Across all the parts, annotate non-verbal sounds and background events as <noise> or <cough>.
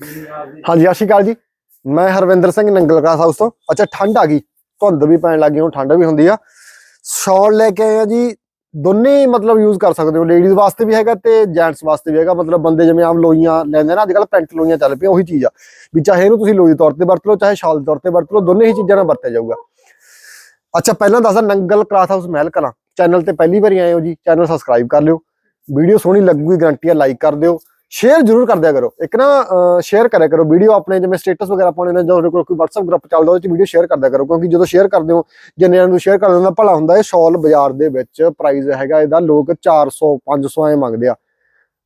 ਹਾਂਜੀ ਸਤਿ ਸ਼੍ਰੀ ਅਕਾਲ ਜੀ ਮੈਂ ਹਰਵਿੰਦਰ ਸਿੰਘ ਨੰਗਲ ਕਲਾਸ ਹਾਊਸ ਤੋਂ ਅੱਛਾ ਠੰਡ ਆ ਗਈ ਧੁੰਦ ਵੀ ਪੈਣ ਲੱਗੀ ਹੁਣ ਠੰਡ ਵੀ ਹੁੰਦੀ ਆ ਸ਼ਾਲ ਲੈ ਕੇ ਆਏ ਆ ਜੀ ਦੋਨੇ ਹੀ ਮਤਲਬ ਯੂਜ਼ ਕਰ ਸਕਦੇ ਹੋ ਲੇਡੀਜ਼ ਵਾਸਤੇ ਵੀ ਹੈਗਾ ਤੇ ਜੈਂਟਸ ਵਾਸਤੇ ਵੀ ਹੈਗਾ ਮਤਲਬ ਬੰਦੇ ਜਿਵੇਂ ਆਮ ਲੋਈਆਂ ਲੈਂਦੇ ਨਾ ਅੱਜ ਕੱਲ ਪੈਂਟ ਲੋਈਆਂ ਚੱਲ ਪਈਆਂ ਉਹੀ ਚੀਜ਼ ਆ ਵੀ ਚਾਹੇ ਇਹਨੂੰ ਤੁਸੀਂ ਲੋਈ ਦੇ ਤੌਰ ਤੇ ਵਰਤ ਲਓ ਚਾਹੇ ਸ਼ਾਲ ਦੇ ਤੌਰ ਤੇ ਵਰਤ ਲਓ ਦੋਨੇ ਹੀ ਚੀਜ਼ਾਂ ਨਾਲ ਵਰਤਿਆ ਜਾਊਗਾ ਅੱਛਾ ਪਹਿਲਾਂ ਦੱਸਦਾ Nangal cloth house Mahil Kalan channel ਤੇ ਪਹਿਲੀ ਵਾਰੀ ਆਏ ਹੋ ਜੀ ਚੈਨਲ ਸਬਸਕ੍ਰਾਈਬ ਕਰ ਲਿਓ ਵੀਡੀਓ ਸੋਹਣੀ ਲੱਗੂਗੀ ਗਾਰੰਟੀ ਆ ਲਾਈਕ ਕਰ ਦਿਓ ਸ਼ੇਅਰ ਜ਼ਰੂਰ ਕਰ ਦਿਆ ਕਰੋ। ਇੱਕ ਨਾ ਸ਼ੇਅਰ ਕਰਿਆ ਕਰੋ। ਵੀਡੀਓ ਆਪਣੇ ਜਿਵੇਂ ਸਟੇਟਸ ਵਗੈਰਾ ਪਾਉਣੇ ਨੇ ਜਾਂ ਤੁਹਾਡੇ ਕੋਈ WhatsApp ਗਰੁੱਪ ਚੱਲਦਾ ਉਹਦੇ ਚ ਵੀਡੀਓ ਸ਼ੇਅਰ ਕਰ ਕਰੋ। ਕਿਉਂਕਿ ਜਦੋਂ ਸ਼ੇਅਰ ਕਰਦੇ ਹੋ ਜਿੰਨਿਆਂ ਨੂੰ ਸ਼ੇਅਰ ਕਰ ਦਿੰਦਾ ਭਲਾ ਹੁੰਦਾ, ਇਹ ਸ਼ਾਲ ਬਾਜ਼ਾਰ ਦੇ ਵਿੱਚ ਪ੍ਰਾਈਸ ਹੈਗਾ, ਇਹਦਾ ਲੋਕ 400 500 ਐ ਮੰਗਦੇ ਆ।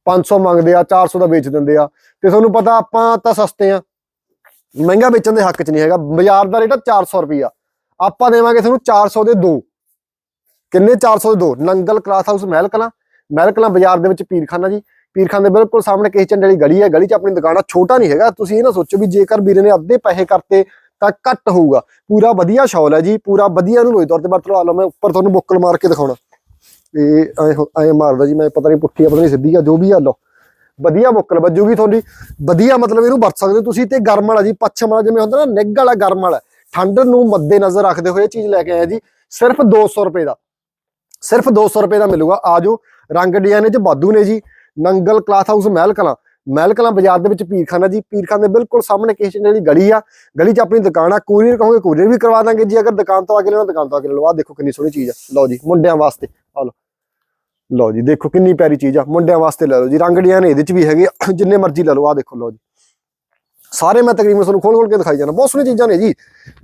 500 ਮੰਗਦੇ ਆ 400 ਦਾ ਵੇਚ ਦਿੰਦੇ ਆ। ਤੇ ਤੁਹਾਨੂੰ ਪਤਾ ਆਪਾਂ ਤਾਂ ਸਸਤੇ ਆ। ਮਹਿੰਗਾ ਵੇਚਣ ਦੇ ਹੱਕ 'ਚ ਨਹੀਂ ਹੈਗਾ। ਬਾਜ਼ਾਰ ਦਾ ਰੇਟ ਆ 400 ਰੁਪਿਆ ਆਪਾਂ ਦੇਵਾਂਗੇ ਤੁਹਾਨੂੰ 400 ਦੇ ਦੋ। ਕਿੰਨੇ 400 ਦੇ ਦੋ? Nangal cloth house Mahil Kalan. ਮਹਿਲ ਕਲਾਂ ਬਾਜ਼ਾਰ ਦੇ ਵਿੱਚ ਪੀਰਖਾਨਾ ਜੀ। ਪੀਰਖਾਨੇ ਦੇ ਬਿਲਕੁਲ ਸਾਹਮਣੇ ਕਿਸੇ ਚੰਡੇ ਵਾਲੀ ਗਲੀ ਹੈ, ਗਲੀ 'ਚ ਆਪਣੀ ਦੁਕਾਨ ਆ, ਛੋਟਾ ਨਹੀਂ ਹੈਗਾ। ਤੁਸੀਂ ਇਹ ਨਾ ਸੋਚੋ ਵੀ ਜੇਕਰ ਵੀਰੇ ਨੇ ਅੱਧੇ ਪੈਸੇ ਕਰਤੇ ਤਾਂ ਘੱਟ ਹੋਊਗਾ। ਪੂਰਾ ਵਧੀਆ ਸ਼ਾਲ ਹੈ ਜੀ, ਪੂਰਾ ਵਧੀਆ ਨੂੰ ਲੋਈ ਤੌਰ ਤੇ ਵਰਤ ਲਓ ਲਓ, ਮੈਂ ਉੱਪਰ ਤੁਹਾਨੂੰ ਬੁੱਕਲ ਮਾਰ ਕੇ ਦਿਖਾਉਣਾ। ਇਹ ਐ ਐ ਮਾਰਦਾ ਜੀ, ਮੈਂ ਪਤਾ ਨਹੀਂ ਪੁੱਠੀ ਆ, ਪਤਾ ਨਹੀਂ ਸਿੱਧੀ ਆ, ਜੋ ਵੀ ਆ, ਲਓ। ਵਧੀਆ ਬੁੱਕਲ ਵੱਜੂਗੀ ਤੁਹਾਡੀ। ਵਧੀਆ ਮਤਲਬ ਇਹਨੂੰ ਵਰਤ ਸਕਦੇ ਹੋ ਤੁਸੀਂ ਤੇ ਗਰਮ ਵਾਲਾ ਜੀ, ਪੱਛਮ ਵਾਲਾ ਜਿਵੇਂ ਹੁੰਦਾ ਨਾ, ਨਿੱਘ ਵਾਲਾ, ਗਰਮ ਵਾਲਾ। ਠੰਡ ਨੂੰ ਮੱਦੇ ਨਜ਼ਰ ਰੱਖਦੇ ਹੋਏ ਇਹ ਚੀਜ਼ ਲੈ ਕੇ ਆਇਆ ਜੀ, ਸਿਰਫ 200 ਰੁਪਏ ਦਾ। ਸਿਰਫ 200 ਰੁਪਏ ਦਾ ਮਿਲੂਗਾ। ਆਜੋ ਰੰਗ ਡਿਜ਼ਾਈਨ ਚ ਬਾਦੂ ਨੇ ਜੀ। ਨੰਗਲ ਕਲਾਥ ਹਾਊਸ ਮਹਿਲ ਕਲਾਂ ਮਹਿਲ ਕਲਾਂ ਬਾਜ਼ਾਰ ਦੇ ਵਿੱਚ ਪੀਰਖਾਨਾ ਜੀ ਪੀਰਖਾਨੇ ਦੇ ਬਿਲਕੁਲ ਸਾਹਮਣੇ ਕਿਸੇ ਜਿਹੜੀ ਗਲੀ ਆ ਗਲੀ 'ਚ ਆਪਣੀ ਦੁਕਾਨ ਆ ਕੋਰੀਅਰ ਕਹੋਗੇ ਕੋਰੀਅਰ ਵੀ ਕਰਵਾ ਦਾਂਗੇ ਜੀ ਅਗਰ ਦੁਕਾਨ ਤੋਂ ਆ ਕੇ ਲੈਣਾ ਦੁਕਾਨ ਤੋਂ ਆ ਕੇ ਲੈ ਲਓ। ਆਹ ਦੇਖੋ ਕਿੰਨੀ ਸੋਹਣੀ ਚੀਜ਼ ਆ। ਲਓ ਜੀ ਮੁੰਡਿਆਂ ਵਾਸਤੇ ਆ ਲਓ। ਲਓ ਜੀ ਦੇਖੋ ਕਿੰਨੀ ਪਿਆਰੀ ਚੀਜ਼ ਆ। ਮੁੰਡਿਆਂ ਵਾਸਤੇ ਲੈ ਲਓ ਜੀ ਰੰਗੜੀਆਂ ਨੇ ਇਹਦੇ 'ਚ ਵੀ ਹੈਗੇ ਆ, <coughs> ਜਿੰਨੇ ਮਰਜ਼ੀ ਲੈ ਲਓ ਆਹ ਦੇਖੋ ਲਓ ਜੀ। ਸਾਰੇ ਮੈਂ ਤਕਰੀਬਨ ਤੁਹਾਨੂੰ ਖੋਲ ਖੋਲ ਕੇ ਦਿਖਾਈ ਜਾਣਾ। ਬਹੁਤ ਸੋਹਣੀ ਚੀਜ਼ਾਂ ਨੇ ਜੀ।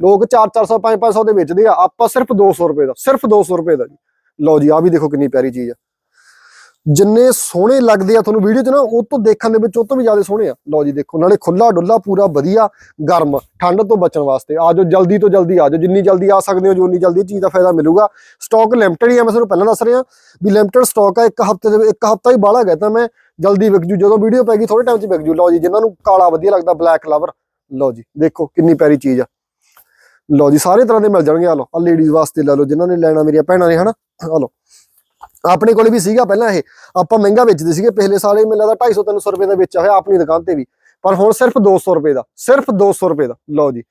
ਲੋਕ 4-400 5-500 ਦੇ ਵੇਚਦੇ ਆ। ਆਪਾਂ ਸਿਰਫ 200 ਰੁਪਏ ਦਾ ਸਿਰਫ 200 ਰੁਪਏ ਦਾ ਜੀ। ਲਓ ਜੀ ਆ ਵੀ ਦੇਖੋ ਕਿੰਨੀ ਪਿਆਰੀ ਚੀਜ਼ ਆ। ਜਿੰਨੇ ਸੋਹਣੇ ਲੱਗਦੇ ਆ ਤੁਹਾਨੂੰ ਵੀਡੀਓ 'ਚ ਨਾ, ਉਹ ਤੋਂ ਦੇਖਣ ਦੇ ਵਿੱਚ ਉਹ ਤੋਂ ਵੀ ਜ਼ਿਆਦਾ ਸੋਹਣੇ ਆ। ਲਓ ਜੀ ਦੇਖੋ, ਨਾਲੇ ਖੁੱਲਾ ਡੁੱਲਾ ਪੂਰਾ ਵਧੀਆ, ਗਰਮ, ਠੰਡ ਤੋਂ ਬਚਣ ਵਾਸਤੇ। ਆਜੋ ਜਲਦੀ ਤੋਂ ਜਲਦੀ ਆਜੋ ਜਿੰਨੀ ਜਲਦੀ ਆ ਸਕਦੇ ਹੋ, ਜੋ ਉਨੀ ਜਲਦੀ ਚੀਜ਼ ਦਾ ਫਾਇਦਾ ਮਿਲੂਗਾ। ਸਟਾਕ ਲਿਮਟਿਡ ਹੀ ਆ, ਮੈਂ ਤੁਹਾਨੂੰ ਪਹਿਲਾਂ ਦੱਸ ਰਿਹਾ। ਵੀ ਲਿਮਟਿਡ ਸਟਾਕ ਆ, ਇੱਕ ਹਫ਼ਤੇ ਦੇ, ਇੱਕ ਹਫਤਾ ਹੀ ਬਾਹਲਾ ਗਿਆ ਤਾਂ ਮੈਂ ਜਲਦੀ ਵਿਕ ਜੂ। ਜਦੋਂ ਵੀਡੀਓ ਪੈ ਗਈ ਥੋੜੇ ਟਾਈਮ 'ਚ ਵਿਕ ਜੂ। ਲਓ ਜੀ, ਜਿਨ੍ਹਾਂ ਨੂੰ ਕਾਲਾ ਵਧੀਆ ਲੱਗਦਾ ਬਲੈਕ ਲਵਰ ਲਓ ਜੀ, ਦੇਖੋ ਕਿੰਨੀ ਪਿਆਰੀ ਚੀਜ਼ ਆ। ਲਓ ਜੀ, ਸਾਰੇ ਤਰ੍ਹਾਂ ਦੇ ਮਿਲ ਜਾਣਗੇ। ਆ ਲਓ ਆ ਲੇਡੀਜ਼ ਵਾਸਤੇ ਲੈ ਲਓ, ਜਿਨ੍ਹਾਂ ਨੇ ਲੈਣਾ ਮੇਰੀਆਂ ਭੈਣਾਂ ਨੇ, ਹਨਾ? ਆ ਲਓ। ਆਪਣੇ ਕੋਲ ਵੀ ਸੀਗਾ ਪਹਿਲਾਂ ਇਹ। ਆਪਾਂ ਮਹਿੰਗਾ ਵੇਚਦੇ ਸੀਗੇ ਪਿਛਲੇ ਸਾਲ ਇਹ ਮੈਨੂੰ ਲੱਗਦਾ 250 300 ਰੁਪਏ ਦਾ ਵੇਚਿਆ ਹੋਇਆ ਆਪਣੀ ਦੁਕਾਨ ਤੇ ਵੀ। ਪਰ ਹੁਣ ਸਿਰਫ 200 ਰੁਪਏ ਦਾ, ਸਿਰਫ 200 ਰੁਪਏ ਦਾ। ਲਓ ਜੀ,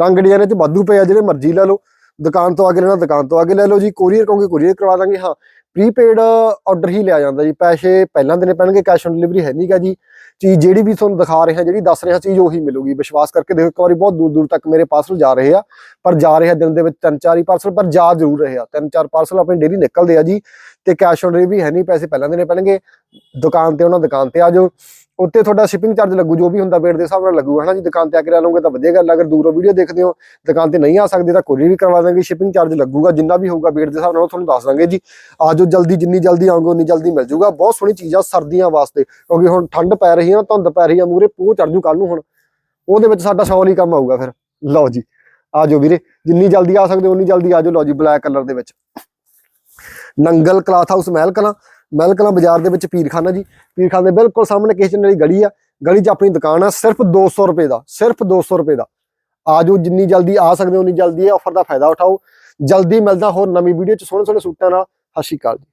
ਰੰਗ ਡਿਜ਼ਾਈਨ ਚ ਵਾਧੂ ਪਏ ਆ ਜਿਹੜੇ ਮਰਜ਼ੀ ਲੈ ਲਓ। ਦੁਕਾਨ ਤੋਂ ਆ ਕੇ ਲੈਣਾ, ਦੁਕਾਨ ਤੋਂ ਆ ਕੇ ਲੈ ਲਓ ਜੀ। ਕੋਰੀਅਰ ਕਹੋਗੇ ਕੋਰੀਅਰ ਕਰਵਾ ਦਾਂਗੇ। ਹਾਂ ਪ੍ਰੀਪੇਡ ਆਰਡਰ ਹੀ ਲਿਆ ਜਾਂਦਾ ਜੀ। ਪੈਸੇ ਪਹਿਲਾਂ ਦੇਣੇ ਪੈਣਗੇ ਕੈਸ਼ ਔਨ ਡਿਲੀਵਰੀ ਹੈ ਨਹੀਂਗਾ ਜੀ। ਚੀਜ਼ ਜਿਹੜੀ ਵੀ ਤੁਹਾਨੂੰ ਦਿਖਾ ਰਹੇ ਹਾਂ ਜਿਹੜੀ ਦੱਸ ਰਹੇ ਹਾਂ ਚੀਜ਼ ਉਹੀ ਮਿਲੂਗੀ। ਵਿਸ਼ਵਾਸ ਕਰਕੇ ਦੇਖੋ, ਇੱਕ ਵਾਰੀ ਬਹੁਤ ਦੂਰ ਦੂਰ ਤੱਕ ਮੇਰੇ ਪਾਰਸਲ ਜਾ ਰਹੇ ਆ। ਪਰ ਜਾ ਰਿਹਾ ਦਿਨ ਦੇ ਵਿੱਚ ਤਿੰਨ ਚਾਰ ਹੀ ਪਾਰਸਲ ਪਰ ਜਾ ਜ਼ਰੂਰ ਰਹੇ ਆ। ਤਿੰਨ ਚਾਰ ਪਾਰਸਲ ਆਪਣੇ ਡੇਲੀ ਨਿਕਲਦੇ ਆ ਜੀ। ਤੇ ਕੈਸ਼ ਔਨ ਡਿਲੀਵਰੀ ਹੈ ਨਹੀਂ, ਪੈਸੇ ਪਹਿਲਾਂ ਦੇਣੇ ਪੈਣਗੇ। ਦੁਕਾਨ ਤੇ ਉਹਨਾਂ ਦੁਕਾਨ ਤੇ ਆ ਜਾਓ। ਉੱਤੇ ਤੁਹਾਡਾ ਸ਼ਿਪਿੰਗ ਚਾਰਜ ਲੱਗੂ, ਜੋ ਵੀ ਹੁੰਦਾ ਵੇਟ ਦੇ ਹਿਸਾਬ ਨਾਲ ਲੱਗੂ ਹਨਾ ਜੀ? ਦੁਕਾਨ ਤੇ ਆ ਕੇ ਲੈ ਲਓਗੇ ਤਾਂ ਵਧੀਆ ਗੱਲ ਅਗਰ ਦੂਰੋਂ ਵੀਡੀਓ ਦੇਖਦੇ ਹੋ, ਦੁਕਾਨ ਤੇ ਨਹੀਂ ਆ ਸਕਦੇ ਤਾਂ ਕੋਰੀਅਰ ਵੀ ਕਰਵਾ ਦਾਂਗੇ ਸ਼ਿਪਿੰਗ ਚਾਰਜ ਲੱਗੂਗਾ, ਜਿੰਨਾ ਵੀ ਹੋਊਗਾ ਵੇਟ ਦੇ ਹਿਸਾਬ ਨਾਲ ਤੁਹਾਨੂੰ ਦੱਸ ਦਾਂਗੇ ਜੀ। ਆ ਜਾਓ, ਜਲਦੀ, ਜਿੰਨੀ ਜਲਦੀ ਆਉਂਗੇ ਉਨੀ ਜਲਦੀ ਮਿਲ ਜਾਊਗਾ ਬਹੁਤ ਸੋਹਣੀ ਚੀਜ਼ ਆ ਸਰਦੀਆਂ ਵਾਸਤੇ, ਕਿਉਂਕਿ ਹੁਣ ਠੰਡ ਪੈ ਰਹੀ ਆ ਧੁੰਦ ਪੈ ਰਹੀ ਆ ਮੂਰੇ ਪੋਹ ਚੜ ਜੂ ਕੱਲ ਨੂੰ ਹੁਣ। ਉਹਦੇ ਵਿੱਚ ਸਾਡਾ ਸ਼ੌਲ ਹੀ ਕੰਮ ਆਊਗਾ ਫਿਰ। ਲਓ ਜੀ, ਆ ਜਾਓ ਵੀਰੇ, ਜਿੰਨੀ ਜਲਦੀ ਆ ਸਕਦੇ ਹੋ ਉਨੀ ਜਲਦੀ ਆ ਜਾਓ। ਲਓ ਜੀ ਬਲੈਕ ਕਲਰ ਦੇ ਵਿੱਚ। Nangal cloth house Mahil Kalan. ਮਹਿਲ ਕਲਾਂ ਬਾਜ਼ਾਰ ਦੇ ਵਿੱਚ ਪੀਰਖਾਨਾ ਜੀ। ਪੀਰਖਾਨੇ ਦੇ ਬਿਲਕੁਲ ਸਾਹਮਣੇ ਕਿਸੇ ਵਾਲੀ ਗਲੀ ਆ। ਗਲੀ 'ਚ ਆਪਣੀ ਦੁਕਾਨ ਆ, ਸਿਰਫ 200 ਰੁਪਏ ਦਾ, ਸਿਰਫ 200 ਰੁਪਏ ਦਾ। ਆ ਜਾਓ ਜਿੰਨੀ ਜਲਦੀ ਆ ਸਕਦੇ ਹੋ, ਉਨੀ ਜਲਦੀ ਇਹ ਆਫਰ ਦਾ ਫਾਇਦਾ ਉਠਾਓ। ਜਲਦੀ ਮਿਲਦਾ ਹੋਰ ਨਵੀਂ ਵੀਡੀਓ 'ਚ ਸੋਹਣੇ ਸੋਹਣੇ ਸੂਟਾਂ ਨਾਲ। ਸਤਿ ਸ਼੍ਰੀ ਅਕਾਲ ਜੀ।